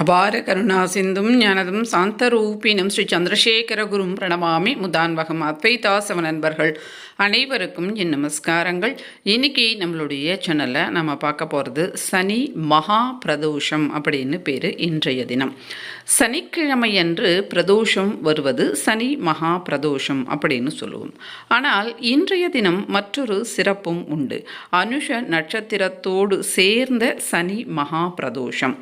அபார கருணா சிந்தும் ஞானதும் சாந்தரூபினும் ஸ்ரீ சந்திரசேகர குரும் பிரணமாமி முதான்வகம் அத்வைதாசவ நண்பர்கள். அனைவருக்கும் என் நமஸ்காரங்கள். இன்னைக்கு நம்மளுடைய சேனலில் நம்ம பார்க்க போகிறது சனி மகா பிரதோஷம் அப்படின்னு பேர் இன்றைய தினம். சனிக்கிழமையன்று பிரதோஷம் வருவது சனி மகா பிரதோஷம் அப்படின்னு சொல்லுவோம். ஆனால் இன்றைய தினம் மற்றொரு சிறப்பும் உண்டு. அனுஷ நட்சத்திரத்தோடு சேர்ந்த சனி மகா பிரதோஷம்.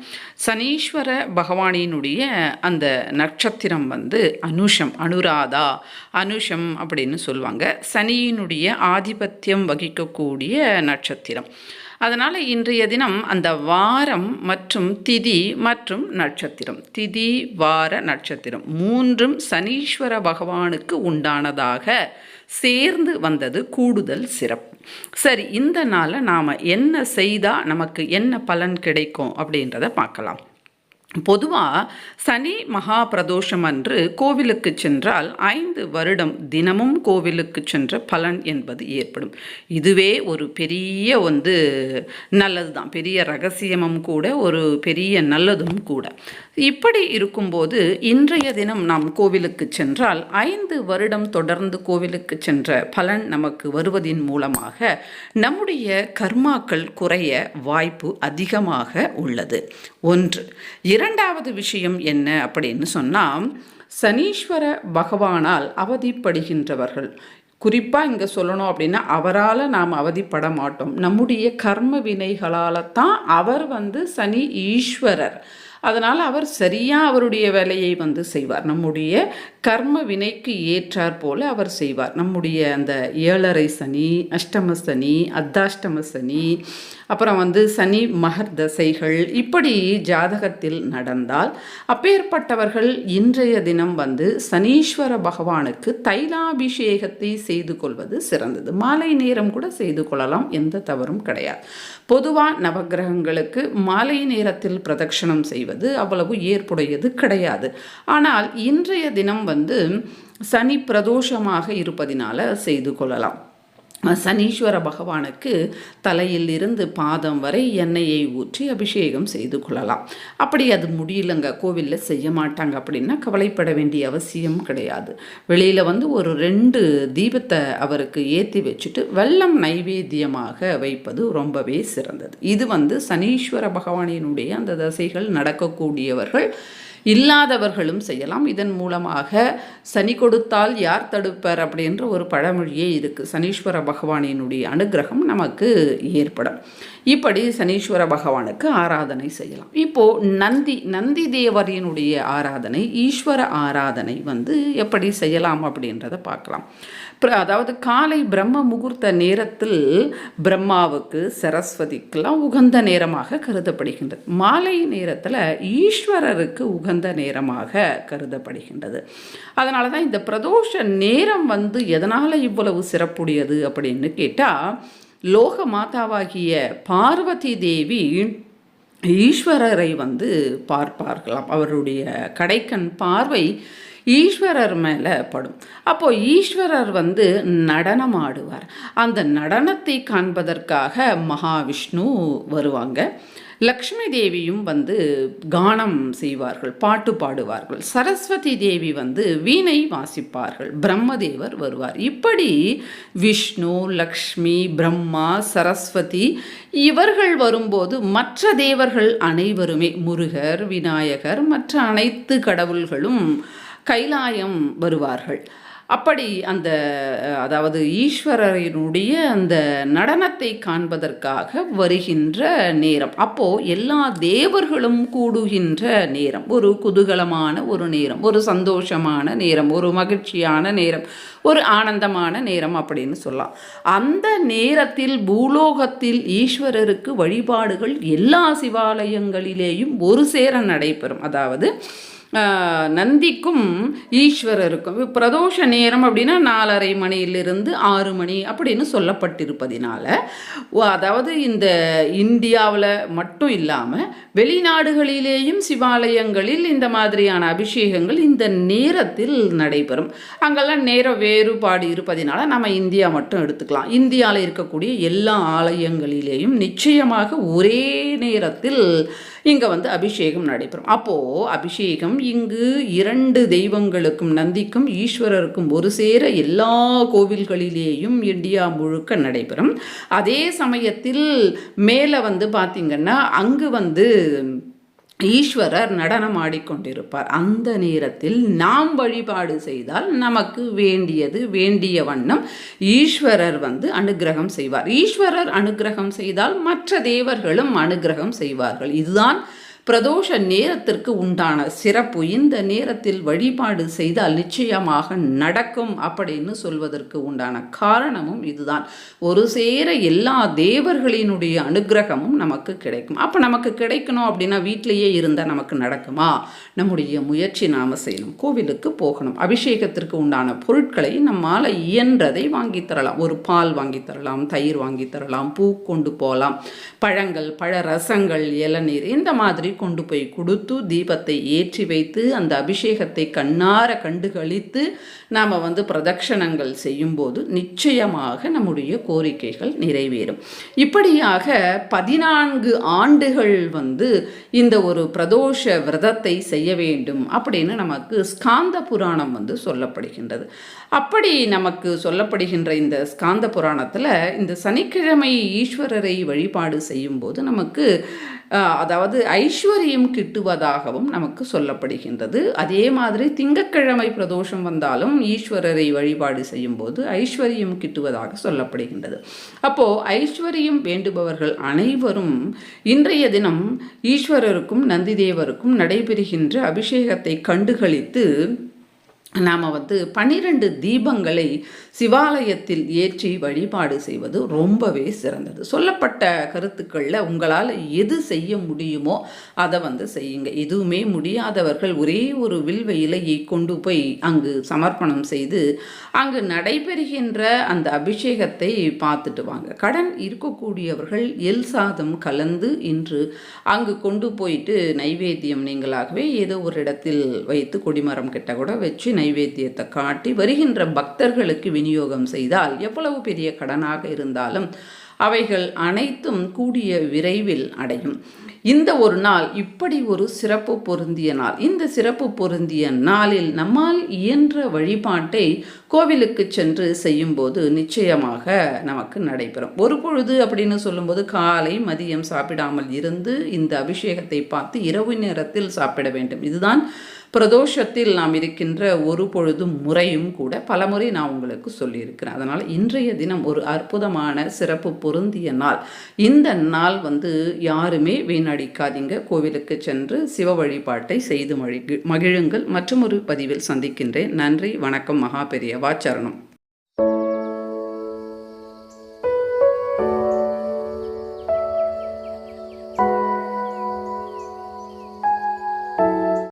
சனீஸ்வர பகவானினுடைய அந்த நட்சத்திரம் வந்து அனுஷம் அனுராதா அனுஷம் அப்படின்னு சொல்லுவாங்க. சனி சனியினுடைய ஆதிபத்தியம் வகிக்கக்கூடிய நட்சத்திரம். அதனால் இன்றைய தினம் அந்த வாரம் மற்றும் திதி மற்றும் நட்சத்திரம். திதி வார நட்சத்திரம் மூன்றும் சனீஸ்வர பகவானுக்கு உண்டானதாக சேர்ந்து வந்தது கூடுதல் சிறப்பு. சரி இந்த நாளில் நாம் என்ன செய்தால் நமக்கு என்ன பலன் கிடைக்கும் அப்படின்றத பார்க்கலாம். பொதுவாக சனி மகா பிரதோஷம் அன்று கோவிலுக்கு சென்றால் ஐந்து வருடம் தினமும் கோவிலுக்கு சென்ற பலன் என்பது ஏற்படும். இதுவே ஒரு பெரிய வந்து நல்லது தான் பெரிய ரகசியமும் கூட ஒரு பெரிய நல்லதும் கூட. இப்படி இருக்கும்போது இன்றைய தினம் நாம் கோவிலுக்கு சென்றால் ஐந்து வருடம் தொடர்ந்து கோவிலுக்கு சென்ற பலன் நமக்கு வருவதின் மூலமாக நம்முடைய கர்மாக்கள் குறைய வாய்ப்பு அதிகமாக உள்ளது. ஒன்று இரண்டாவது விஷயம் என்ன அப்படின்னு சொன்னால் சனீஸ்வர பகவானால் அவதிப்படுகின்றவர்கள். குறிப்பாக இங்கே சொல்லணும் அப்படின்னா அவரால் நாம் அவதிப்பட மாட்டோம். நம்முடைய கர்ம வினைகளால் தான் அவர் வந்து சனி ஈஸ்வரர். அதனால் அவர் சரியாக அவருடைய வேலையை வந்து செய்வார். நம்முடைய கர்ம வினைக்கு ஏற்றார் போல அவர் செய்வார். நம்முடைய அந்த ஏழரை சனி அஷ்டம சனி அத்தாஷ்டம சனி அப்புறம் வந்து சனி மகர் தசைகள் இப்படி ஜாதகத்தில் நடந்தால் அப்பேற்பட்டவர்கள் இன்றைய தினம் வந்து சனீஸ்வர பகவானுக்கு தைலாபிஷேகத்தை செய்து கொள்வது சிறந்தது. மாலை நேரம் கூட செய்து கொள்ளலாம் எந்த தவறும் கிடையாது. பொதுவாக நவகிரகங்களுக்கு மாலை நேரத்தில் பிரதட்சணம் செய்வது அவ்வளவு ஏற்புடையது கிடையாது. ஆனால் இன்றைய தினம் வந்து சனி பிரதோஷமாக இருப்பதினால செய்து கொள்ளலாம். சனீஸ்வர பகவானுக்கு தலையில் இருந்து பாதம் வரை எண்ணெயை ஊற்றி அபிஷேகம் செய்து கொள்ளலாம். அப்படி அது முடியலங்க கோவிலில் செய்ய மாட்டாங்க அப்படின்னா கவலைப்பட வேண்டிய அவசியம் கிடையாது. வெளியில் வந்து ஒரு ரெண்டு தீபத்தை அவருக்கு ஏற்றி வச்சுட்டு வெள்ளம் நைவேத்தியமாக வைப்பது ரொம்பவே சிறந்தது. இது வந்து சனீஸ்வர பகவானினுடைய அந்த தசைகள் நடக்கக்கூடியவர்கள் இல்லாதவர்களும் செய்யலாம். இதன் மூலமாக சனி கொடுத்தால் யார் தடுப்பர் அப்படின்ற ஒரு பழமொழியே இருக்குது சனீஸ்வர பகவானினுடைய அனுகிரகம் நமக்கு ஏற்படும். இப்படி சனீஸ்வர பகவானுக்கு ஆராதனை செய்யலாம். இப்போது நந்தி நந்தி தேவரினுடைய ஆராதனை ஈஸ்வர ஆராதனை வந்து எப்படி செய்யலாம் அப்படின்றத பார்க்கலாம். அதாவது காலை பிரம்ம முகூர்த்த நேரத்தில் பிரம்மாவுக்கு சரஸ்வதிக்கெல்லாம் உகந்த நேரமாக கருதப்படுகின்றது. மாலை நேரத்தில் ஈஸ்வரருக்கு உகந்த நேரமாக கருதப்படுகின்றது. அதனால தான் இந்த பிரதோஷ நேரம் வந்து எதனால் இவ்வளவு சிறப்புடையது அப்படின்னு கேட்டால் லோக மாதாவாகிய பார்வதி தேவி ஈஸ்வரரை வந்து பார்ப்பார்களாம். அவருடைய கடைக்கண் பார்வை ஈஸ்வரர் மேலே படும். அப்போது ஈஸ்வரர் வந்து நடனம் ஆடுவார் அந்த நடனத்தை காண்பதற்காக மகாவிஷ்ணு வருவாங்க. லக்ஷ்மி தேவியும் வந்து கானம் செய்வார்கள் பாட்டு பாடுவார்கள். சரஸ்வதி தேவி வந்து வீணை வாசிப்பார்கள் பிரம்மதேவர் வருவார். இப்படி விஷ்ணு லக்ஷ்மி பிரம்மா சரஸ்வதி இவர்கள் வரும்போது மற்ற தேவர்கள் அனைவருமே முருகர் விநாயகர் மற்ற அனைத்து கடவுள்களும் கைலாயம் வருவார்கள். அப்படி அந்த அதாவது ஈஸ்வரரினுடைய அந்த நடனத்தை காண்பதற்காக வருகின்ற நேரம். அப்போது எல்லா தேவர்களும் கூடுகின்ற நேரம். ஒரு குதூகலமான ஒரு நேரம் ஒரு சந்தோஷமான நேரம் ஒரு மகிழ்ச்சியான நேரம் ஒரு ஆனந்தமான நேரம் அப்படின்னு சொல்லலாம். அந்த நேரத்தில் பூலோகத்தில் ஈஸ்வரருக்கு வழிபாடுகள் எல்லா சிவாலயங்களிலேயும் ஒரு சேர நடைபெறும். அதாவது நந்திக்கும் ஈஸ்வரருக்கும். பிரதோஷ நேரம் அப்படின்னா நாலரை மணியிலிருந்து ஆறு மணி அப்படின்னு சொல்லப்பட்டிருப்பதினால அதாவது இந்த இந்தியாவில் மட்டும் இல்லாமல் வெளிநாடுகளிலேயும் சிவாலயங்களில் இந்த மாதிரியான அபிஷேகங்கள் இந்த நேரத்தில் நடைபெறும். அங்கெல்லாம் நேர வேறுபாடு இருப்பதினால நம்ம இந்தியா மட்டும் எடுத்துக்கலாம். இந்தியாவில் இருக்கக்கூடிய எல்லா ஆலயங்களிலேயும் நிச்சயமாக ஒரே நேரத்தில் இங்கே வந்து அபிஷேகம் நடைபெறும். அப்போது அபிஷேகம் இங்கு இரண்டு தெய்வங்களுக்கும் நந்திக்கும் ஈஸ்வரருக்கும் ஒரு சேர எல்லா கோவில்களிலேயும் இந்தியா முழுக்க நடைபெறும். அதே சமயத்தில் மேலே வந்து பார்த்திங்கன்னா அங்கு வந்து ஈஸ்வரர் நடனம் ஆடிக்கொண்டிருப்பார். அந்த நேரத்தில் நாம் வழிபாடு செய்தால் நமக்கு வேண்டியது வேண்டிய வண்ணம் ஈஸ்வரர் வந்து அனுகிரகம் செய்வார். ஈஸ்வரர் அனுகிரகம் செய்தால் மற்ற தேவர்களும் அனுகிரகம் செய்வார்கள். இதுதான் பிரதோஷ நேரத்திற்கு உண்டான சிறப்பு இந்த நேரத்தில் வழிபாடு செய்தால் நிச்சயமாக நடக்கும் அப்படின்னு சொல்வதற்கு உண்டான காரணமும் இதுதான். ஒரு சேர எல்லா தேவர்களினுடைய அனுகிரகமும் நமக்கு கிடைக்கும். அப்போ நமக்கு கிடைக்கணும் அப்படின்னா வீட்டிலேயே இருந்தால் நமக்கு நடக்குமா? நம்முடைய முயற்சி நாம் செய்யணும். கோவிலுக்கு போகணும். அபிஷேகத்திற்கு உண்டான பொருட்களை நம்மால் இயன்றதை வாங்கி தரலாம். ஒரு பால் வாங்கி தரலாம் தயிர் வாங்கி தரலாம் பூ கொண்டு போகலாம். பழங்கள் பழ ரசங்கள் இளநீர் இந்த மாதிரி கொண்டு போய் கொடுத்து தீபத்தை ஏற்றி வைத்து அந்த அபிஷேகத்தை கண்ணார கண்டுகளித்து நாம் வந்து பிரதட்சணங்கள் செய்யும்போது நிச்சயமாக நம்முடைய கோரிக்கைகள் நிறைவேறும். இப்படியாக பதினான்கு ஆண்டுகள் வந்து இந்த ஒரு பிரதோஷ விரதத்தை செய்ய வேண்டும் அப்படின்னு நமக்கு ஸ்காந்த புராணம் வந்து சொல்லப்படுகின்றது. அப்படி நமக்கு சொல்லப்படுகின்ற இந்த ஸ்காந்த புராணத்தில் இந்த சனிக்கிழமை ஈஸ்வரரை வழிபாடு செய்யும்போது நமக்கு அதாவது ஐஸ்வர்யம் கிட்டுவதாகவும் நமக்கு சொல்லப்படுகின்றது. அதே மாதிரி திங்கக்கிழமை பிரதோஷம் வந்தாலும் ஈஸ்வரரை வழிபாடு செய்யும்போது ஐஸ்வர்யம் கிட்டுவதாக சொல்லப்படுகின்றது. அப்போது ஐஸ்வர்யம் வேண்டுபவர்கள் அனைவரும் இன்றைய தினம் ஈஸ்வரருக்கும் நந்திதேவருக்கும் நடைபெறுகின்ற அபிஷேகத்தை கண்டுகளித்து நாம் வந்து பன்னிரண்டு தீபங்களை சிவாலயத்தில் ஏற்றி வழிபாடு செய்வது ரொம்பவே சிறந்தது. சொல்லப்பட்ட கருத்துக்களில் உங்களால் எது செய்ய முடியுமோ அதை வந்து செய்யுங்க. எதுவுமே முடியாதவர்கள் ஒரே ஒரு வில்வையிலையை கொண்டு போய் அங்கு சமர்ப்பணம் செய்து அங்கு நடைபெறுகின்ற அந்த அபிஷேகத்தை பார்த்துட்டு வாங்க. கடன் இருக்கக்கூடியவர்கள் எல் சாதம் கலந்து இன்று அங்கு கொண்டு போயிட்டு நைவேத்தியம் நீங்களாகவே ஏதோ ஒரு இடத்தில் வைத்து கொடிமரம் கிட்ட கூட வச்சு நைவேத்தியத்தை காட்டி வருகின்ற பக்தர்களுக்கு விநியோகம் செய்தால் எவ்வளவு பெரிய கடனாக இருந்தாலும் அவைகள் அனைத்தும் கூடிய விரைவில் அடையும். இந்த ஒரு நாள் இப்படி ஒரு சிறப்பு பொருந்திய நாள். இந்த சிறப்பு பொருந்திய நாளில் நம்மால் இயன்ற வழிபாட்டை கோவிலுக்கு சென்று செய்யும்போது நிச்சயமாக நமக்கு நடைபெறும். ஒரு பொழுது அப்படின்னு சொல்லும்போது காலை மதியம் சாப்பிடாமல் இருந்து இந்த அபிஷேகத்தை பார்த்து இரவு நேரத்தில் சாப்பிட வேண்டும். இதுதான் பிரதோஷத்தில் நாம் இருக்கின்ற ஒரு பொழுதும் முறையும் கூட பலமுறை நான் உங்களுக்கு சொல்லியிருக்கிறேன். அதனால் இன்றைய தினம் ஒரு அற்புதமான சிறப்பு பொருந்திய நாள். இந்த நாள் வந்து யாருமே வீணடிக்காதீங்க. கோவிலுக்கு சென்று சிவ வழிபாட்டை செய்து மகிழுங்கள். மற்றும் ஒரு பதிவில் சந்திக்கின்றேன். நன்றி வணக்கம் மகா பெரியவா சரணம்.